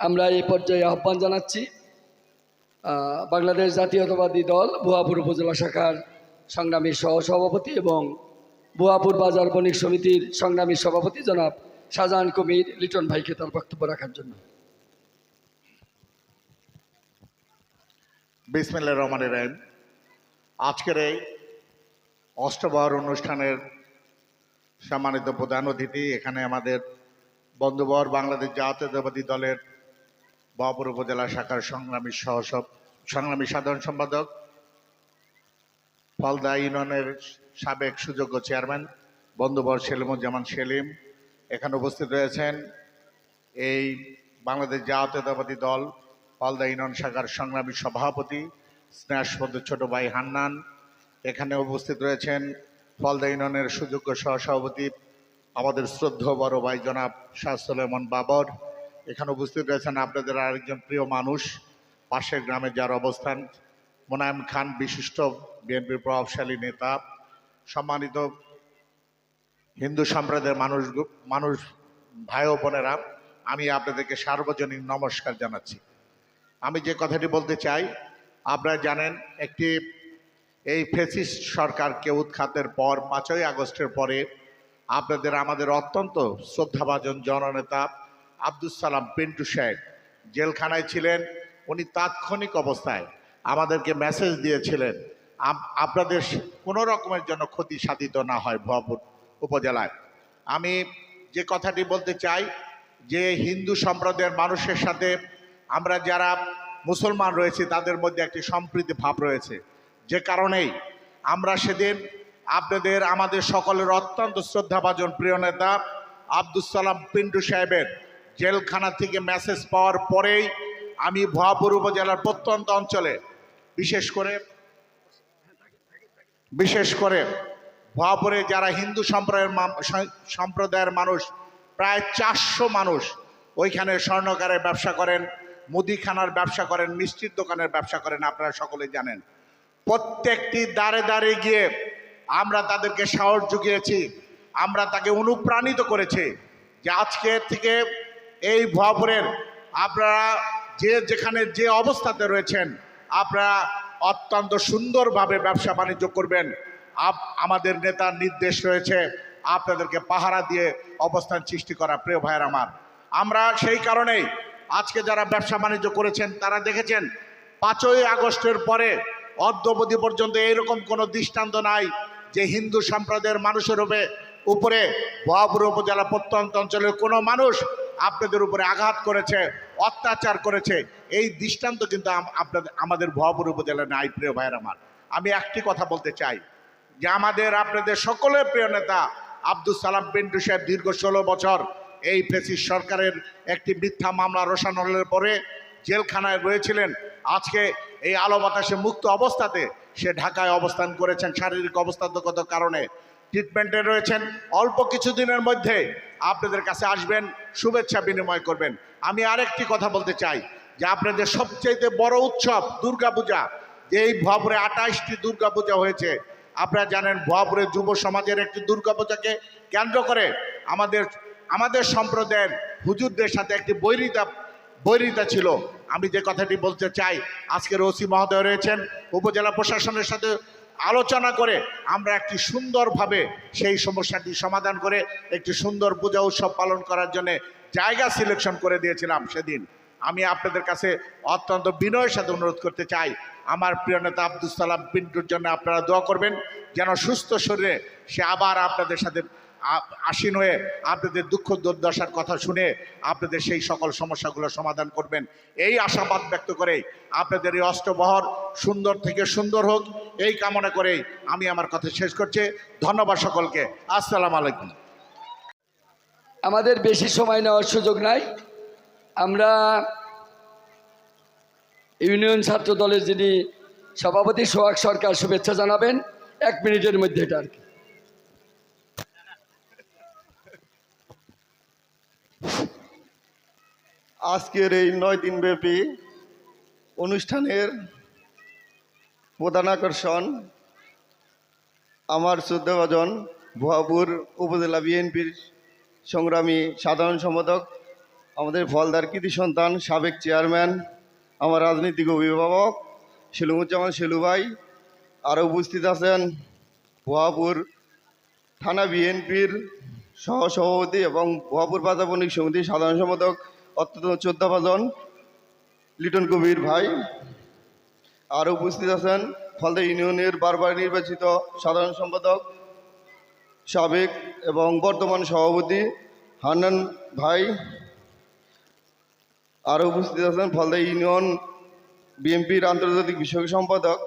আমরা এই পর্যায়ে আহ্বান জানাচ্ছি বাংলাদেশ জাতীয়তাবাদী দল ভুয়াপুর উপজেলা শাখার সংগ্রামী সহসভাপতি এবং ভুয়াপুর বাজার বণিক সমিতির সংগ্রামী সভাপতি জনাব শাহজাহান কবির লিটন ভাইকে তার বক্তব্য রাখার জন্য। বিসমিল্লা রহমান রাহিম। আজকের এই অষ্টবহর অনুষ্ঠানের সম্মানিত প্রধান অতিথি, এখানে আমাদের বন্ধুবর বাংলাদেশ জাতীয়তাবাদী দলের বহপুর উপজেলা শাখার সংগ্রামী সহ সংগ্রামী সাধারণ সম্পাদক, ফলদা ইউনিয়নের সাবেক সুযোগ্য চেয়ারম্যান, বন্ধুবর সেলিমুজ্জামান সেলিম। এখানে উপস্থিত রয়েছেন এই বাংলাদেশ জাতীয়তাবাদী দল, ফলদা ইউনিয়ন শাখার সংগ্রামী সভাপতি, স্নেহাসপদ ছোট ভাই হান্নান। এখানে উপস্থিত রয়েছেন ফলদা ইউনিয়নের সুযোগ্য সহসভাপতি, আমাদের শ্রদ্ধ বড় ভাই জনাব শাহ সুলেমান বাবর। এখানে উপস্থিত রয়েছেন আপনাদের আরেকজন প্রিয় মানুষ, পাশের গ্রামে যার অবস্থান, মোনায়েম খান, বিশিষ্ট বিএনপির প্রভাবশালী নেতা, সম্মানিত হিন্দু সম্প্রদায়ের মানুষ মানুষ ভাই বোনেরা, আমি আপনাদেরকে সার্বজনীন নমস্কার জানাচ্ছি। আমি যে কথাটি বলতে চাই, আপনারা জানেন একটি, এই ফেসিস্ট সরকারকে উৎখাতের পর, পাঁচই আগস্টের পরে আপনাদের আমাদের অত্যন্ত শ্রদ্ধাভাজন জননেতা আব্দুল সালাম পিন্টু সাহেব জেলখানায় ছিলেন, উনি তাৎক্ষণিক অবস্থায় আমাদেরকে মেসেজ দিয়েছিলেন আপনাদের কোনো রকমের জন্য ক্ষতি সাধিত না হয় ভুয়াপুর উপজেলায়। আমি যে কথাটি বলতে চাই, যে হিন্দু সম্প্রদায়ের মানুষের সাথে আমরা যারা মুসলমান রয়েছে, তাদের মধ্যে একটি সম্প্রীতি ভাব রয়েছে। যে কারণেই আমরা সেদিন আপনাদের, আমাদের সকলের অত্যন্ত শ্রদ্ধাভাজন প্রিয় নেতা আব্দুল সালাম পিন্টু সাহেবের জেলখানা থেকে মেসেজ পাওয়ার পরেই আমি ভুয়াপুর উপজেলার প্রত্যন্ত অঞ্চলে, বিশেষ করে বিশেষ করে ভুয়াপুরে যারা হিন্দু সম্প্রদায়ের সম্প্রদায়ের মানুষ, প্রায় চারশো মানুষ ওইখানে স্বর্ণকারের ব্যবসা করেন, মুদিখানার ব্যবসা করেন, মিষ্টির দোকানের ব্যবসা করেন, আপনারা সকলে জানেন। প্রত্যেকটি দ্বারে দ্বারে গিয়ে আমরা তাদেরকে সাহস জুগিয়েছি, আমরা তাকে অনুপ্রাণিত করেছি যে আজকে থেকে এই ভুয়াপুরের আপনারা যে যেখানে যে অবস্থাতে রয়েছেন, আপনারা অত্যন্ত সুন্দরভাবে ব্যবসা বাণিজ্য করবেন। আমাদের নেতার নির্দেশ রয়েছে আপনাদেরকে পাহারা দিয়ে অবস্থান সৃষ্টি করা, প্রিয় ভাইয়ের আমার। আমরা সেই কারণেই আজকে যারা ব্যবসা বাণিজ্য করেছেন, তারা দেখেছেন পাঁচই আগস্টের পরে অদ্যবধি পর্যন্ত এইরকম কোনো দৃষ্টান্ত নাই যে হিন্দু সম্প্রদায়ের মানুষের উপরে উপরে ভুয়াপুর উপজেলা প্রত্যন্ত অঞ্চলের কোনো মানুষ আপনাদের উপরে আঘাত করেছে, অত্যাচার করেছে, এই দৃষ্টান্ত কিন্তু আপনাদের আমাদের ভুয়াপুর উপজেলায় নাই, প্রিয় ভাইয়ের আমার। আমি একটি কথা বলতে চাই, যে আমাদের আপনাদের সকলের প্রিয় নেতা আব্দুল সালাম পিন্টু সাহেব দীর্ঘ ষোলো বছর এই ফেসিস সরকারের একটি মিথ্যা মামলা রোশানলের পরে জেলখানায় রয়েছিলেন। আজকে এই আলো বাতাসে মুক্ত অবস্থাতে সে ঢাকায় অবস্থান করেছেন, শারীরিক অবস্থাগত কারণে। ট্রিটমেন্টে রয়েছেন। অল্প কিছুদিনের মধ্যে আপনাদের কাছে আসবেন, শুভেচ্ছা বিনিময় করবেন। আমি আরেকটি কথা বলতে চাই, যে আপনাদের সবচেয়ে বড় উৎসব দুর্গাপূজা। এই ভুয়াপুরে আঠাশটি দুর্গাপূজা হয়েছে, আপনারা জানেন ভুয়াপুরে যুব সমাজের একটি দুর্গাপূজাকে কেন্দ্র করে আমাদের আমাদের সম্প্রদায়ের হুজুরদের সাথে একটি বৈরিতা বৈরিতা ছিল। আমি যে কথাটি বলতে চাই, আজকের ওসি মহোদয় রয়েছেন, উপজেলা প্রশাসনের সাথে আলোচনা করে আমরা একটি সুন্দরভাবে সেই সমস্যাটি সমাধান করে একটি সুন্দর পূজা উৎসব পালন করার জন্য জায়গা সিলেকশন করে দিয়েছিলাম সেদিন। আমি আপনাদের কাছে অত্যন্ত বিনয়ের সাথে অনুরোধ করতে চাই। আমার প্রিয় নেতা আব্দুল সালাম পিন্টুর জন্য আপনারা দোয়া করবেন, যেন সুস্থ শরীরে সে আবার আপনাদের সাথে আসীন হয়ে আপনাদের দুঃখ দুর্দশার কথা শুনে আপনাদের সেই সকল সমস্যাগুলো সমাধান করবেন। এই আশাবাদ ব্যক্ত করে আপনাদের এই অষ্টবহর সুন্দর থেকে সুন্দর হোক, এই কামনা করেই আমি আমার কথা শেষ করছি। ধন্যবাদ সকলকে। আসসালাম আলাইকুম। আমাদের বেশি সময় নেওয়ার সুযোগ নাই। আমরা ইউনিয়ন ছাত্র দলের যিনি সভাপতি সোহাগ সরকার শুভেচ্ছা জানাবেন। এক মিনিটের মধ্যে এটা আর কি। আজকের এই নয় দিনব্যাপী অনুষ্ঠানের প্রধান আকর্ষণ আমার শ্রদ্ধাভাজন ভুয়াপুর উপজেলা বিএনপির সংগ্রামী সাধারণ সম্পাদক, আমাদের ফলদার কৃতি সন্তান, সাবেক চেয়ারম্যান, আমার রাজনৈতিক অভিভাবক সেলুমুজ্জামান সেলু ভাই আরও উপস্থিত আছেন ভুয়াপুর থানা বিএনপির সহসভাপতি এবং ভুয়াপুর বণিক সমিতির সাধারণ সম্পাদক অত্যন্ত চোদ্দাভাজন লিটন কবির ভাই। আরও উপস্থিত আছেন ফলদা ইউনিয়নের বারবার নির্বাচিত সাধারণ সম্পাদক, সাবেক এবং বর্তমান সভাপতি হান্নান ভাই। আরও উপস্থিত আছেন ফলদা ইউনিয়ন বিএনপির আন্তর্জাতিক বিষয়ক সম্পাদক,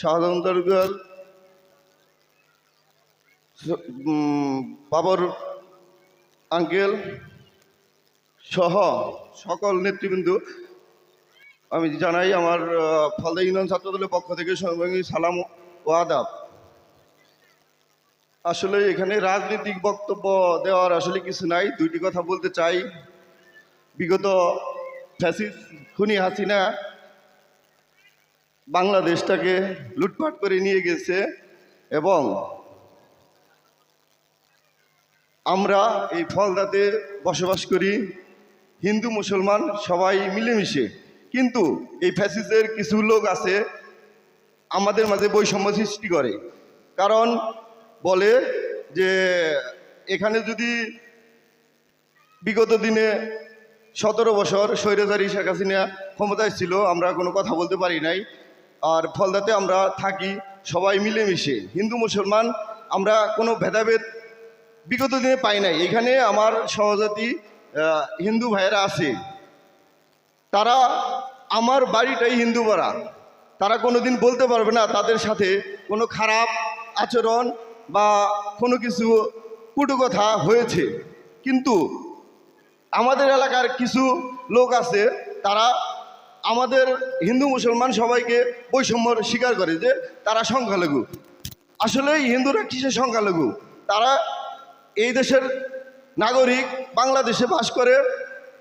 শাহজাহান বাবর আঙ্কেল সহ সকল নেতৃবৃন্দ, আমি জানাই আমার ফলদা ইউনিয়ন ছাত্রদলের পক্ষ থেকে সর্বাঙ্গী সালাম ও আদাব। আসলে এখানে রাজনৈতিক বক্তব্য দেওয়ার আসলে কিছু নাই, দুইটি কথা বলতে চাই। বিগত ফ্যাসিস খুনি হাসিনা বাংলাদেশটাকে লুটপাট করে নিয়ে গেছে এবং আমরা এই ফলদাতে বসবাস করি। হিন্দু, মুসলমান সবাই মিলেমিশে। কিন্তু এই ফ্যাসিসের কিছু লোক আছে, আমাদের মাঝে বৈষম্য সৃষ্টি করে। কারণ বলে যে, এখানে যদি বিগত দিনে সতেরো বছর স্বৈরাচারী শেখ হাসিনা ক্ষমতায় ছিল, আমরা কোনো কথা বলতে পারি নাই। আর ফলদাতে আমরা থাকি, সবাই মিলেমিশে। হিন্দু, মুসলমান আমরা কোনো ভেদাভেদ বিগত দিনে পাই নাই। এখানে আমার সহজাতি হিন্দু ভাইয়েরা আছে, তারা আমার বাড়িটাই হিন্দু পাড়া। তারা কোনোদিন বলতে পারবে না তাদের সাথে কোনো খারাপ আচরণ বা কোনো কিছু কুটু কথা হয়েছে। কিন্তু আমাদের এলাকার কিছু লোক আছে, তারা আমাদের হিন্দু মুসলমান সবাইকে বৈষম্যর স্বীকার করে যে তারা সংখ্যালঘু। আসলে হিন্দুরা কিসের সংখ্যালঘু? তারা এই দেশের নাগরিক বাংলাদেশে বাস করে,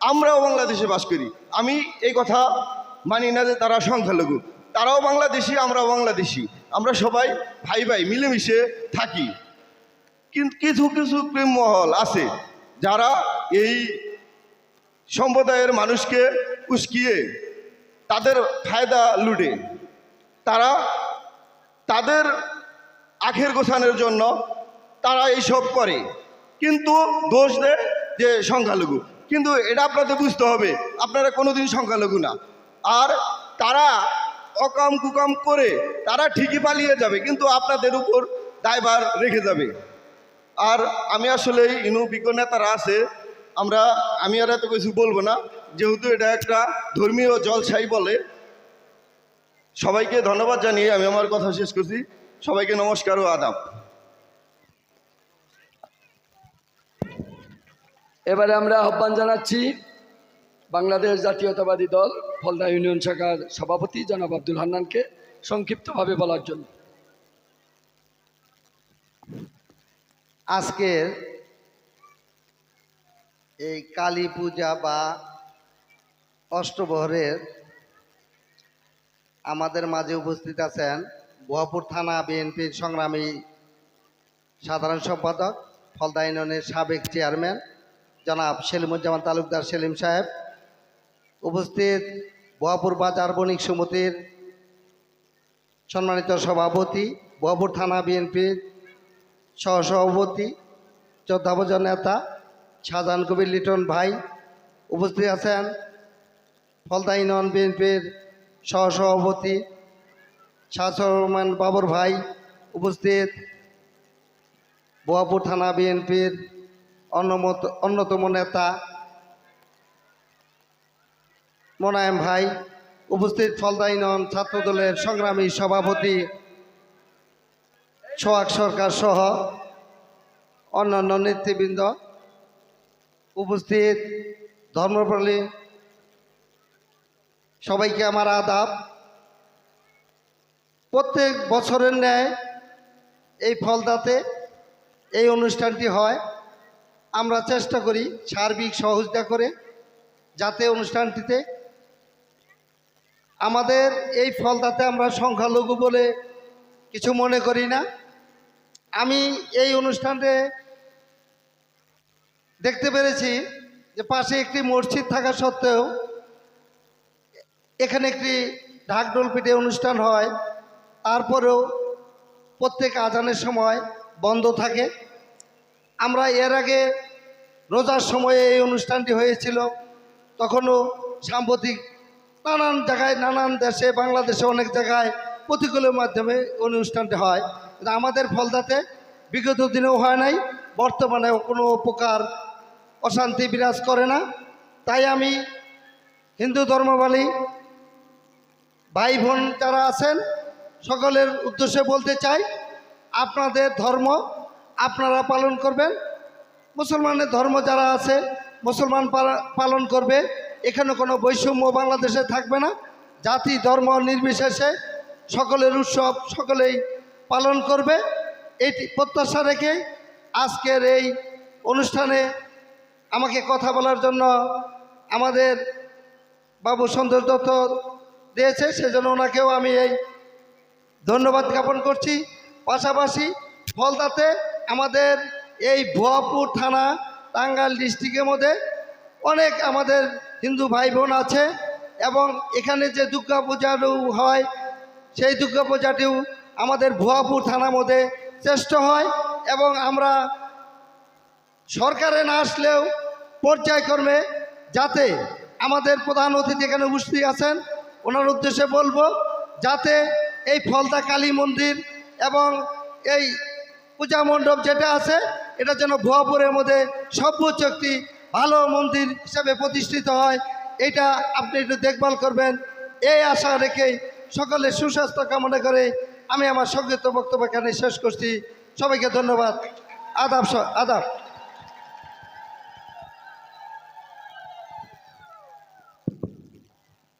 আমরাও বাংলাদেশে বাস করি। আমি এই কথা মানি না যে তারা সংখ্যালঘু। তারাও বাংলাদেশি, আমরাও বাংলাদেশি। আমরা সবাই ভাই ভাই মিলেমিশে থাকি। কিন্তু কিছু কিছু মহল আছে যারা এই সম্প্রদায়ের মানুষকে উস্কিয়ে তাদের ফায়দা লুটে। তারা তাদের আখের গোছানোর জন্য তারা এইসব করে। কিন্তু দোষ দেয় যে সংখ্যালঘু। কিন্তু এটা আপনাদের বুঝতে হবে, আপনারা কোনোদিন সংখ্যালঘু না। আর তারা অকাম কুকাম করে তারা ঠিকই পালিয়ে যাবে, কিন্তু আপনাদের উপর দায়ভার রেখে যাবে। আর আমি আসলে ইনু বিজ্ঞ নেতারা আছে, আমরা, আমি আর এত কিছু বলব না, যেহেতু এটা একটা ধর্মীয় জলছাই বলে। সবাইকে ধন্যবাদ জানিয়ে আমি আমার কথা শেষ করছি। সবাইকে নমস্কার ও আদাব। এবারে আমরা আহ্বান জানাচ্ছি বাংলাদেশ জাতীয়তাবাদী দল, ফলদা ইউনিয়ন শাখার সভাপতি জনাব আব্দুল হান্নানকে সংক্ষিপ্তভাবে বলার জন্য। আজকের এই কালী পূজা বা অষ্টবহরের আমাদের মাঝে উপস্থিত আছেন বোয়াপুর থানা বিএনপির সংগ্রামী সাধারণ সম্পাদক, ফলদা ইউনিয়নের সাবেক চেয়ারম্যান জনাব সেলিমুজ্জামান তালুকদার সেলিম সাহেব, উপস্থিত বোয়াপুর বাজার বণিক সমিতির সম্মানিত সভাপতি, বোয়াপুর থানা বিএনপির সহসভাপতি যোদ্ধাভোজন নেতা, শাহজাহান কবির লিটন ভাই উপস্থিত আছেন। ফলদা বিএনপির সহসভাপতি শাহসরমান বাবর ভাই উপস্থিত। বোয়াপুর থানা বিএনপির অন্যমত, অন্যতম নেতা মোনায়েম ভাই, উপস্থিত ফলদা ইউনিয়ন ছাত্রদলের সংগ্রামী সভাপতি সোহাগ সরকার সহ অন্যান্য নেতৃবৃন্দ উপস্থিত ধর্মপ্রালী সবাইকে আমার আদাব। প্রত্যেক বছরের ন্যায় এই ফলদাতে এই অনুষ্ঠানটি হয়। আমরা চেষ্টা করি সার্বিক সহযোগিতা করে যাতে অনুষ্ঠানটিতে আমাদের এই ফলদাতে আমরা সংখ্যালঘু বলে কিছু মনে করি না। আমি এই অনুষ্ঠানে দেখতে পেরেছি যে পাশে একটি মসজিদ থাকা সত্ত্বেও এখানে একটি ঢাকঢোল পিঠে অনুষ্ঠান হয়। তারপরেও প্রত্যেক আজানের সময় বন্ধ থাকে। আমরা এর আগে রোজার সময়ে এই অনুষ্ঠানটি হয়েছিল। তখনও সাম্প্রতিক নানান জায়গায়, নানান দেশে, বাংলাদেশে অনেক জায়গায় প্রতিকূলের মাধ্যমে অনুষ্ঠানটি হয়। কিন্তু আমাদের ফলদাতে বিগত দিনেও হয় নাই বর্তমানে কোনো প্রকার অশান্তি বিরাজ করে না। তাই আমি হিন্দু ধর্মাবলী ভাই বোন যারা আছেন, সকলের উদ্দেশ্যে বলতে চাই, আপনাদের ধর্ম আপনারা পালন করবেন। মুসলমানের ধর্ম যারা আছে, মুসলমান পালন করবে। এখানে কোনো বৈষম্য বাংলাদেশে থাকবে না। জাতি, ধর্ম নির্বিশেষে সকলের উৎসব সকলেই পালন করবে। এটি প্রত্যাশা রেখে আজকের এই অনুষ্ঠানে আমাকে কথা বলার জন্য আমাদের বাবু সন্তোষ দত্ত দিয়েছে। সেজন্য ওনাকেও আমি এই ধন্যবাদ জ্ঞাপন করছি। পাশাপাশি ফলদাতে আমাদের এই ভুয়াপুর থানা, টাঙ্গাইল ডিস্ট্রিক্টের মধ্যে অনেক আমাদের হিন্দু ভাই বোন আছে এবং এখানে যে দুর্গা পূজারও হয়, সেই দুর্গা পূজাটিও আমাদের ভুয়াপুর থানার মধ্যে শ্রেষ্ঠ হয় এবং আমরা সরকারে না আসলেও পর্যায়ক্রমে যাতে আমাদের প্রধান অতিথি এখানে উপস্থিত আছেন, ওনার উদ্দেশ্যে বলব, যাতে এই ফলতা কালী মন্দির এবং এই পূজা মণ্ডপ যেটা আছে, এটা যেন ভুয়াপুরের মধ্যে সর্বোচ্চ একটি ভালো মন্দির হিসাবে প্রতিষ্ঠিত হয়, এটা আপনি একটু দেখভাল করবেন। এই আশা রেখে সকলে সুস্বাস্থ্য কামনা করে আমি আমার সংক্ষিপ্ত বক্তব্য এখানে শেষ করছি। সবাইকে ধন্যবাদ। আদাব আদাব।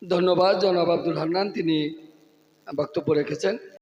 ধন্যবাদ জনাব আব্দুল হান্নান, তিনি বক্তব্য রেখেছেন।